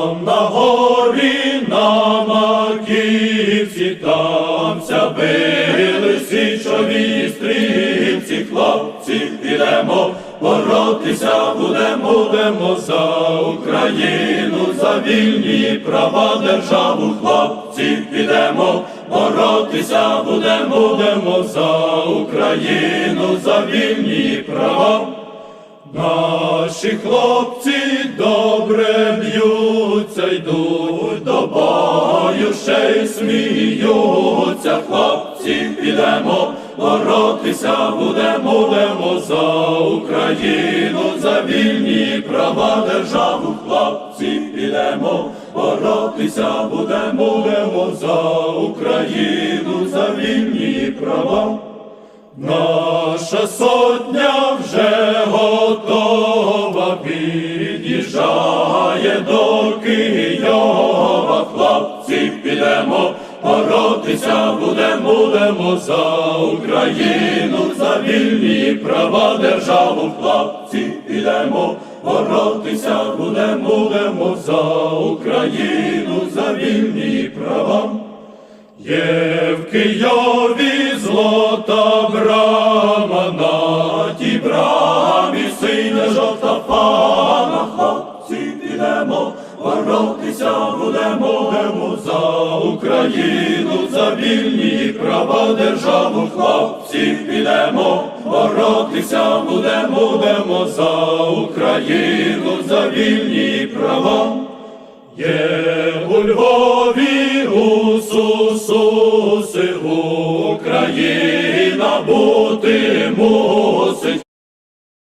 Там на горі на маківці, там ся били січові стрільці, хлопці, підемо, боротися будемо, будемо за Україну, за вільні права державу, хлопці, підемо, боротися будемо, будемо за Україну, за вільні права. Наші хлопці б'ються, йдуть до бою, ще й сміються, хлопці, підемо, боротися будемо, будемо за Україну, за вільні права державу, хлопці, підемо, боротися будемо, будемо за Україну, за вільні права. Наша сотня під'їжджає до Києва, хлопці, підемо, боротися будемо, будемо за Україну, за вільні права державу, хлопці, підемо, боротися будемо, будемо за Україну, за вільні права. Є в Києві злота брама, на тій брамі синя жовта підемо, боротися будемо, будемо за Україну, за вільні права державу, хлопці підемо, боротися будемо, будемо за Україну, за вільні права. Є у Львові у Сусуси Україна бути може.